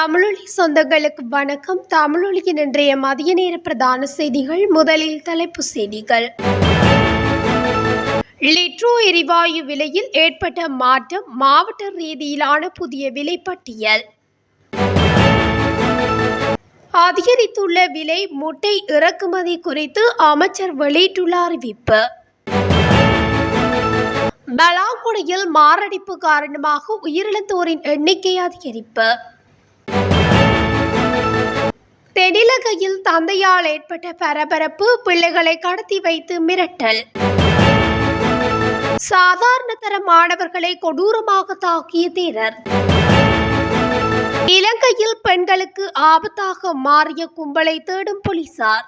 தமிழொலி சொந்தங்களுக்கு வணக்கம். தமிழொலியின் இன்றைய மதிய நேர பிரதான செய்திகள் முதலில் தலைப்பு செய்திகள். லிட்ரோ எரிவாயு விலையில் ஏற்பட்ட மாற்றம் மாவட்ட ரீதியிலான புதிய விலைப்பட்டியல். அதிகரித்துள்ள விலை முட்டை இறக்குமதி குறித்து அமைச்சர் வெளியிட்டுள்ள அறிவிப்பு. பலாங்குடியில் மாரடைப்பு காரணமாக உயிரிழந்தோரின் எண்ணிக்கை அதிகரிப்பு. தெனிலகையில் தந்தையால் ஏற்பட்ட பரபரப்பு பிள்ளைகளை கடத்தி வைத்து மிரட்டல். சாதாரண தர மாணவர்களை கொடூரமாக தாக்கிய தீரர் இலங்கையில் பெண்களுக்கு ஆபத்தாக மாறிய கும்பலை தேடும் போலீசார்.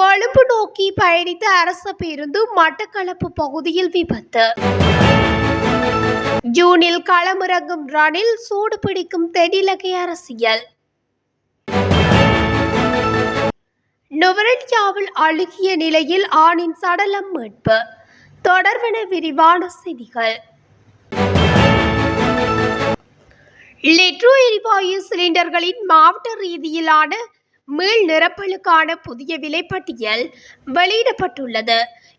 கொழும்பு நோக்கி பயணித்த அரச பேருந்து மட்டக்களப்பு பகுதியில் விபத்து. ஜூனில் களமிறங்கும் ரணில் சூடு பிடிக்கும் தென்னிலங்கை அரசியல். நுவரெலியாவில் அழுகிய நிலையில் ஆணின் சடலம் மீட்பு. தொடர்பென விரிவான செய்திகள். லிட்ரோ எரிவாயு சிலிண்டர்களின் மாவட்ட ரீதியிலான மீள் நிரப்பலுக்கான புதிய விலைப்பட்டியல் வெளியிடப்பட்டுள்ளது.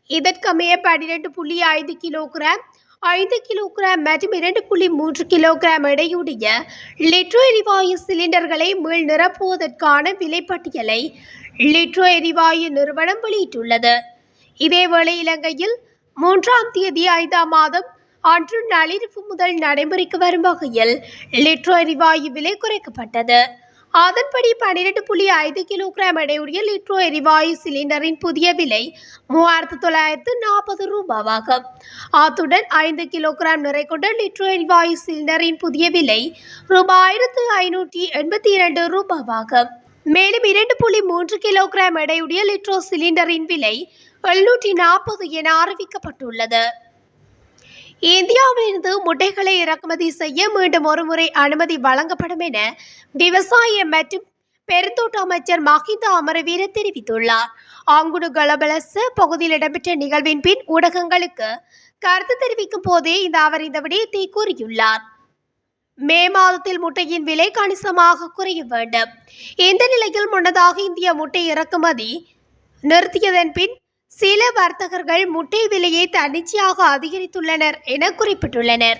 இதற்கமைய பன்னிரண்டு புள்ளி ஐந்து கிலோகிராம் ஐந்து கிலோகிராம் மற்றும் இரண்டு புள்ளி மூன்று கிலோகிராம் எடையுடைய லிட்ரோ எரிவாயு சிலிண்டர்களை மீள் நிரப்புவதற்கான விலைப்பட்டியலை லிட்ரோ எரிவாயு நிறுவனம் வெளியிட்டுள்ளது. இதேவேளை இலங்கையில் மூன்றாம் தேதி ஐந்தாம் மாதம் அன்று நள்ளிரவு முதல் நடைமுறைக்கு வரும் வகையில் லிட்ரோ எரிவாயு விலை குறைக்கப்பட்டது. அதன்படி பன்னிரெண்டு புள்ளி ஐந்து கிலோகிராம் எடையுடைய லிட்ரோ எரிவாயு சிலிண்டரின் புதிய விலை மூவாயிரத்து தொள்ளாயிரத்து நாற்பது ரூபாவாகும். அத்துடன் ஐந்து கிலோகிராம் நிறை கொண்ட லிட்ரோ எரிவாயு சிலிண்டரின் புதிய விலை ரூபாய் ஆயிரத்து ஐநூற்றி எண்பத்தி இரண்டு ரூபாவாகும். மேலும் இரண்டு புள்ளி மூன்று கிலோகிராம் எடையுடைய லிட்ரோ சிலிண்டரின் விலை எழுநூற்றி நாற்பது என அறிவிக்கப்பட்டுள்ளது. இந்தியாவிலிருந்து முட்டைகளை இறக்குமதி செய்ய மீண்டும் ஒருமுறை அனுமதி வழங்கப்படும் என விவசாய மற்றும் பெருந்தோட்ட அமைச்சர் மஹிந்த அமரவீர தெரிவித்துள்ளார். ஆங்குடு கலபலச பகுதியில் இடம்பெற்ற நிகழ்வின் பின் ஊடகங்களுக்கு கருத்து தெரிவிக்கும் போதே இந்த அவர் இந்த விடயத்தை கூறியுள்ளார். மே மாதத்தில் முட்டையின் விலை கணிசமாக குறைய வேண்டும். இந்த நிலையில் முன்னதாக இந்திய முட்டை இறக்குமதி நிறுத்தியதன் பின் சில வர்த்தகர்கள் முட்டை விலையை தன்னிச்சையாக அதிகரித்துள்ளனர் என குறிப்பிட்டுள்ளனர்.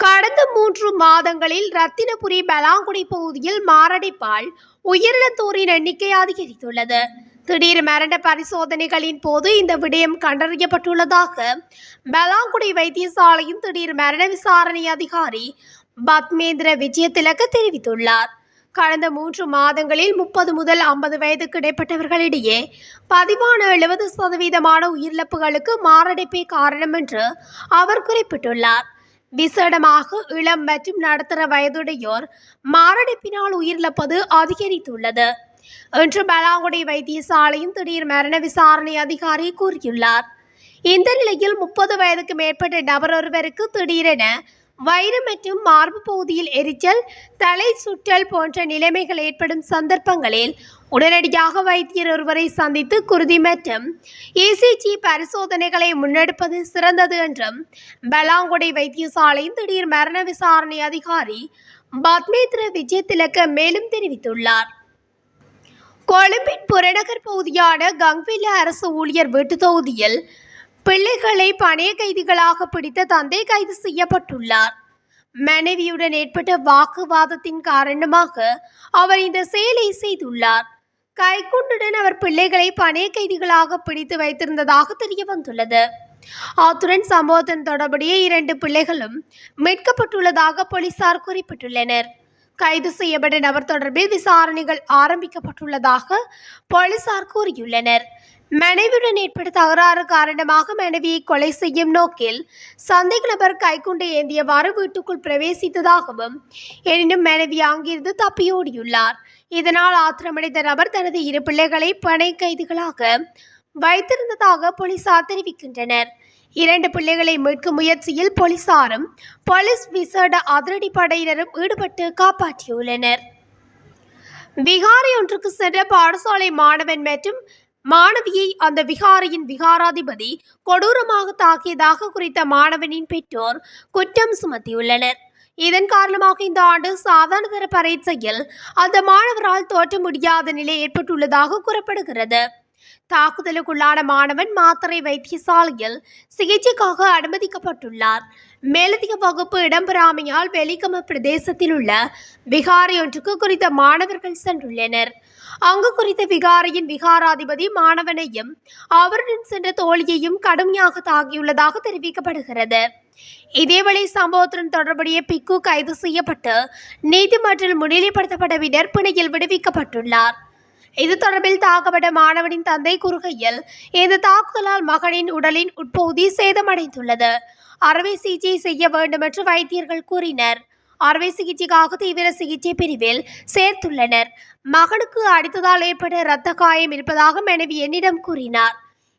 கடந்த மூன்று மாதங்களில் ரத்தினபுரி பலாங்குடி பகுதியில் மாரடைப்பால் உயிரிழந்தோரின் எண்ணிக்கை அதிகரித்துள்ளது. திடீர் மரண பரிசோதனைகளின் போது இந்த விடயம் கண்டறியப்பட்டுள்ளதாக பலாங்குடி வைத்தியசாலையின் திடீர் மரண விசாரணை அதிகாரி பத்மேந்திர விஜயதிலக தெரிவித்துள்ளார். கடந்த மூன்று மாதங்களில் முப்பது முதல் ஐம்பது வயதுக்கு இடைப்பட்டவர்களிடையே பதிவான எழுபது சதவீதமான உயிரிழப்புகளுக்கு மாரடைப்பே காரணம் என்று அவர் குறிப்பிட்டுள்ளார். விசேடமாக இளம் மற்றும் நடுத்தர வயதுடையோர் மாரடைப்பினால் உயிரிழப்பது அதிகரித்துள்ளது என்று பலாங்குடி வைத்தியசாலையின் திடீர் மரண விசாரணை அதிகாரி கூறியுள்ளார். இந்த நிலையில் முப்பது வயதுக்கு மேற்பட்ட நபர் ஒருவருக்கு திடீரென வயிறு மற்றும் மார்பு பகுதியில் எரிச்சல் தலை சுற்றல் போன்ற நிலைமைகள் ஏற்படும் சந்தர்ப்பங்களில் உடனடியாக வைத்தியர் ஒருவரை சந்தித்து குருதி மற்றும் இசிஜி பரிசோதனைகளை முன்னெடுப்பது சிறந்தது என்றும் பலாங்குடை வைத்தியசாலையின் திடீர் மரண விசாரணை அதிகாரி பத்மேந்திர விஜயதிலக மேலும் தெரிவித்துள்ளார். கொழும்பின் புறநகர் பகுதியான கங்வில்ல அரசு ஊழியர் வீட்டு தொகுதியில் பிள்ளைகளை பணைய கைதிகளாக பிடித்த தந்தை கைது செய்யப்பட்டுள்ளார். மனைவியுடன் ஏற்பட்ட வாக்குவாதத்தின் காரணமாக அவர் இந்த செயலை செய்துள்ளார். கைக்குண்டுடன் அவர் பிள்ளைகளை பணைய கைதிகளாக பிடித்து வைத்திருந்ததாக தெரிய வந்துள்ளது. அத்துடன் சம்பவத்தின் தொடர்புடைய இரண்டு பிள்ளைகளும் மீட்கப்பட்டுள்ளதாக போலீசார் குறிப்பிட்டுள்ளனர். கைது செய்யப்பட்ட நபர் தொடர்பில் விசாரணைகள் ஆரம்பிக்கப்பட்டுள்ளதாக போலீசார் கூறியுள்ளனர். மனைவியுடன் ஏற்பட்ட தகராறு காரணமாக மனைவியை கொலை செய்யும் நோக்கில் சந்தேக நபர் கைக்குண்டை ஏந்தியவாறு வீட்டுக்குள் பிரவேசித்ததாகவும் எனினும் மனைவி அங்கிருந்து தப்பியோடியுள்ளார் இதனால் ஆத்திரமடைந்த நபர் தனது இரு பிள்ளைகளை பணை கைதிகளாக வைத்திருந்ததாக போலீசார் தெரிவிக்கின்றனர். இரண்டு பிள்ளைகளை மீட்கும் முயற்சியில் போலீசாரும் போலீஸ் விசேட அதிரடி படையினரும் ஈடுபட்டு காப்பாற்றியுள்ளனர். விகாரி ஒன்றுக்கு சென்ற பாடசாலை மாணவன் மற்றும் மாணவியை அந்த விகாரையின் விகாராதிபதி கொடூரமாக தாக்கியதாக குறித்த மாணவனின் பெற்றோர் குற்றம் சுமத்தியுள்ளனர். இதன் காரணமாக இந்த ஆண்டு சாதாரண தர பரீட்சையில் அந்த மாணவரால் தோற்ற முடியாத நிலை ஏற்பட்டுள்ளதாக கூறப்படுகிறது. தாக்குதலுக்குள்ளான மாணவன் மாத்திரை வைத்தியசாலையில் சிகிச்சைக்காக அனுமதிக்கப்பட்டுள்ளார். மேலதிக வகுப்பு இடம்பெறாமையால் வெலிகம பிரதேசத்தில் உள்ள விகாரை ஒன்றுக்கு குறித்த மாணவர்கள் சென்றுள்ளனர். அங்கு குறித்த விகாரையின் விகாராதிபதி மாணவனையும் அவருடன் சென்ற தோழியையும் கடுமையாக தாக்கியுள்ளதாக தெரிவிக்கப்படுகிறது. இதேவேளை சம்பவத்துடன் தொடர்புடைய பிக்கு கைது செய்யப்பட்டு நீதிமன்றில் முன்னிலைப்படுத்தப்பட்ட பின்னர் பிணையில் விடுவிக்கப்பட்டுள்ளார். இது தொடர்பில் தாக்கப்பட்ட மாணவனின் தந்தை கூறுகையில் இந்த தாக்குதலால் மகனின் உடலின் உட்பகுதி சேதமடைந்துள்ளது. அறுவை சிகிச்சை செய்ய வேண்டும் என்று வைத்தியர்கள் கூறினர். அறுவை சிகிச்சைக்காக தீவிர சிகிச்சை பிரிவில் சேர்த்துள்ளனர். மகனுக்கு அடித்ததால் ஏற்பட்ட இரத்த காயம் இருப்பதாக மனைவி என்னிடம் கூறினார்.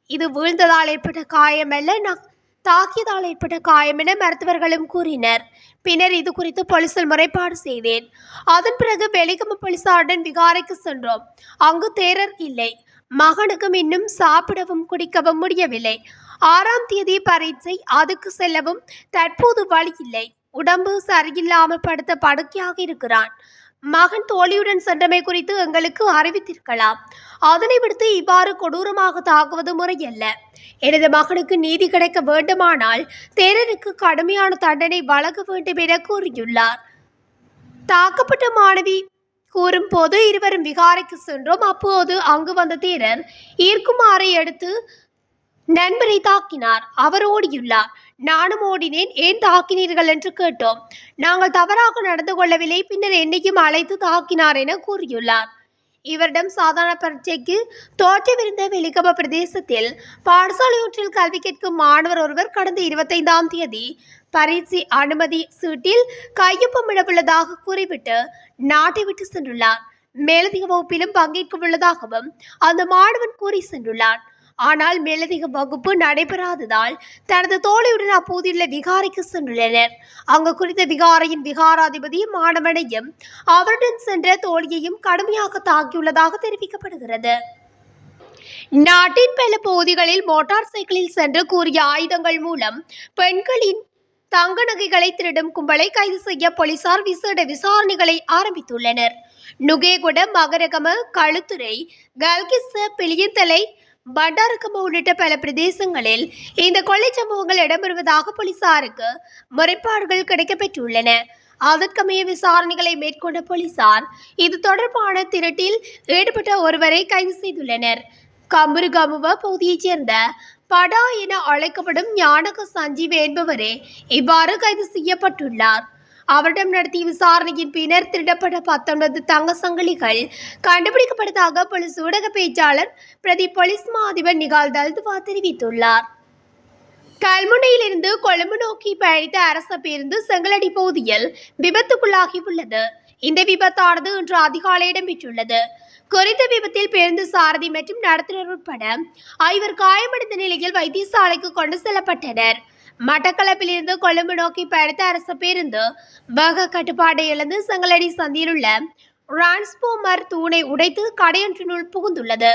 இது வீழ்ந்ததால் ஏற்பட்ட காயம் அல்ல நான் தாக்கியதால் ஏற்பட்ட காயம் என மருத்துவர்களும் கூறினர். பின்னர் இது குறித்து போலீசில் முறைப்பாடு செய்தேன். அதன் பிறகு வெளிகம போலீசாருடன் விகாரைக்கு சென்றோம். அங்கு தேரர் இல்லை. மகனுக்கும் இன்னும் சாப்பிடவும் குடிக்கவும் முடியவில்லை. ஆறாம் தேதி பரீட்சை அதுக்கு செல்லவும் தற்போது வழி இல்லை. உடம்பு சரியில்லாமல் படுத்த படுக்கையாக இருக்கிறான். மகன் தோழியுடன் சென்றமை குறித்து எங்களுக்கு அறிவித்திருக்கலாம். அதனை விடுத்து இவ்வாறு கொடூரமாக தாக்குவது முறையல்ல. எனது மகனுக்கு நீதி கிடைக்க வேண்டுமானால் தேரருக்கு கடுமையான தண்டனை வழங்க வேண்டும் என கூறியுள்ளார். தாக்கப்பட்ட மாணவி கூறும் போது இருவரும் விகாரைக்கு சென்றோம். அப்போது அங்கு வந்த தேரர் ஈர்க்குமாறை எடுத்து நண்பரை தாக்கினார். அவர் ஓடியுள்ளார். நானும் ஓடினேன். ஏன் தாக்கினீர்கள் என்று கேட்டோம். நாங்கள் தவறாக நடந்து கொள்ளவில்லை. பின்னர் என்னையும் அழைத்து தாக்கினார் என கூறியுள்ளார். இவரிடம் சாதாரண பரீட்சைக்கு தோற்றவிருந்த வெளிகம பிரதேசத்தில் பாடசாலையூற்றில் கல்வி கேட்கும் மாணவர் ஒருவர் கடந்த இருபத்தைந்தாம் தேதி பரீட்சை அனுமதி சீட்டில் கையொப்பமிடவுள்ளதாக கூறிவிட்டு நாட்டை விட்டு சென்றுள்ளார். மேலதிக வகுப்பிலும் பங்கேற்க உள்ளதாகவும் அந்த மாணவன் கூறி சென்றுள்ளான். ஆனால் மேலதிக வகுப்பு நடைபெறாததால் தனது தோழியுடன் அப்போதுள்ள விகாரைக்கு சென்றுள்ளனர். அங்கு குறித்த விகாரையின் விகாராதிபதி மாணவனையும் அவருடன் சென்ற தோழியையும் கடுமையாக தாக்கியுள்ளதாக தெரிவிக்கப்படுகிறது. நாட்டின் பல பகுதிகளில் மோட்டார் சைக்கிளில் சென்று கூறிய ஆயுதங்கள் மூலம் பெண்களின் தங்க நகைகளை திருடும் கும்பலை கைது செய்ய போலீசார் விசேட விசாரணைகளை ஆரம்பித்துள்ளனர். நுகேகுட மகரகம கழுத்துறை கல்கிஸ்ஸ பிளியத்தலை பண்டாரகம உள்ளிட்ட பல பிரதேசங்களில் இந்த கொள்ளை சம்பவங்கள் இடம்பெறுவதாக போலீசாருக்கு முறைப்பாடுகள் கிடைக்கப்பெற்றுள்ளன. அதற்கமைய விசாரணைகளை மேற்கொண்ட போலீசார் இது தொடர்பான திருட்டில் ஈடுபட்ட ஒருவரை கைது செய்துள்ளனர். கம்புருகமுவ பகுதியைச் சேர்ந்த படா என அழைக்கப்படும் ஞானக சஞ்சீவ் என்பவரே இவ்வாறு கைது செய்யப்பட்டுள்ளார். அவரிடம் நடத்திய விசாரணையின் பின்னர் திருடப்பட்ட பத்தொன்பது தங்க சங்கிலிகள் கண்டுபிடிக்கப்பட்டதாக போலீஸ் ஊடக பேச்சாளர் பிரதி போலீஸ் மா அதிபர் நிகால் தல்துவா தெரிவித்துள்ளார். கல்முனையிலிருந்து கொழும்பு நோக்கி பயணித்த அரச பேருந்து செங்கலடி பகுதியில் விபத்துக்குள்ளாகி உள்ளது இந்த விபத்தானது இன்று அதிகாலை இடம்பெற்றுள்ளது. குறித்த விபத்தில் பேருந்து சாரதி மற்றும் நடத்துனர் உட்பட ஐவர் காயமடைந்த நிலையில் வைத்தியசாலைக்கு கொண்டு செல்லப்பட்டனர். மட்டக்களப்பிலிருந்து கொழும்பு நோக்கி பயணித்த அரசு பேருந்து வேக கட்டுப்பாட்டை இழந்து செங்கலடி சந்தியில் உள்ள டிரான்ஸ்போமர் தூணை உடைத்து கடையொன்றினுள் புகுந்துள்ளது.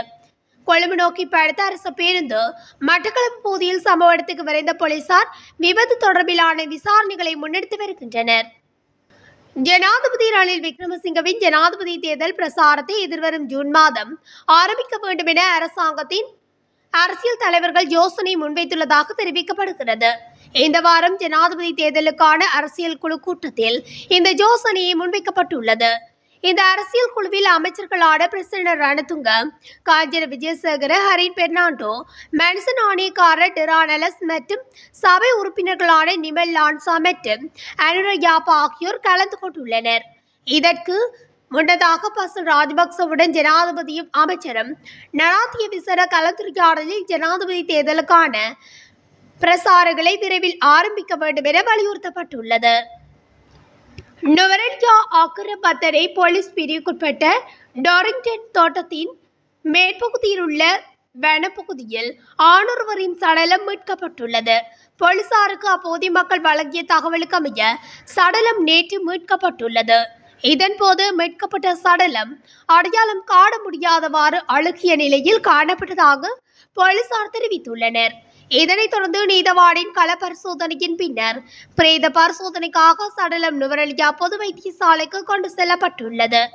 கொழும்பு நோக்கி பயணித்த அரசு பேருந்து மட்டக்களப்பு பகுதியில் சம்பவ இடத்துக்கு விரைந்த போலீசார் விபத்து தொடர்பிலான விசாரணைகளை முன்னெடுத்து வருகின்றனர். ஜனாதிபதி ரணில் விக்ரமசிங்கவின் ஜனாதிபதி தேர்தல் பிரசாரத்தை எதிர்வரும் ஜூன் மாதம் ஆரம்பிக்க வேண்டும் என அரசாங்கத்தின் அரசியல் தலைவர்கள் யோசனை முன்வைத்துள்ளதாக தெரிவிக்கப்படுகிறது. இந்த வாரம் ஜனாதிபதி தேர்தலுக்கான அரசியல் குழு கூட்டத்தில் இந்த யோசனையை முன்வைக்கப்பட்டுள்ளது. இந்த அரசியல் குழுவில் அமைச்சர்களான பிரசிடன்ட் ரணதுங்க காஞ்சன விஜயசேகர ஹரின் பெர்னாண்டோ மென்சன் ஆணையக்காரர் டிரானலஸ் மற்றும் சபை உறுப்பினர்களான நிமல் லான்சா மற்றும் அனுரயாப்பா ஆகியோர் கலந்து கொண்டுள்ளனர். இதற்கு முன்னதாக பசல் ராஜபக்சவுடன் ஜனாதிபதியும் அமைச்சரும் நடாத்திய விசர கலந்துரையாடலில் ஜனாதிபதி தேர்தலுக்கான பிரசாரங்களை விரைவில் ஆரம்பிக்க வேண்டும் என வலியுறுத்தப்பட்டுள்ளது. நுவரெலியா ஆக்கிரபத்தரை போலீஸ் பிரிவுக்குட்பட்ட டாரிங்டன் தோட்டத்தின் மேற்பகுதியில் உள்ள வனப்பகுதியில் ஆணொருவரின் சடலம் மீட்கப்பட்டுள்ளது. போலீசாருக்கு அப்போதைய மக்கள் வழங்கிய தகவலுக்கு அமைய சடலம் நேற்று மீட்கப்பட்டுள்ளது. இதன்போது மீட்கப்பட்ட சடலம் அடையாளம் காண முடியாதவாறு அழுகிய நிலையில் காணப்பட்டதாக போலீசார் தெரிவித்துள்ளனர். இதனைத் தொடர்ந்து நீதவானின் கள பரிசோதனையின் பின்னர் பிரேத பரிசோதனைக்காக சடலம் நுவரலியா பொது வைத்தியசாலைக்கு கொண்டு செல்லப்பட்டுள்ளது.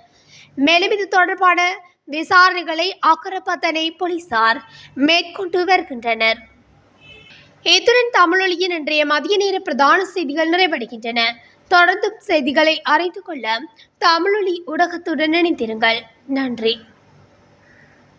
மேலும் இது தொடர்பான விசாரணைகளை அக்கரப்பத்தனை போலீசார் மேற்கொண்டு வருகின்றனர். இத்துடன் தமிழொலியின் இன்றைய மதிய நேர பிரதான செய்திகள் நிறைவடைகின்றன. தொடர்ந்து செய்திகளை அறிந்து கொள்ள தமிழொலி ஊடகத்துடன் இணைந்திருங்கள். நன்றி.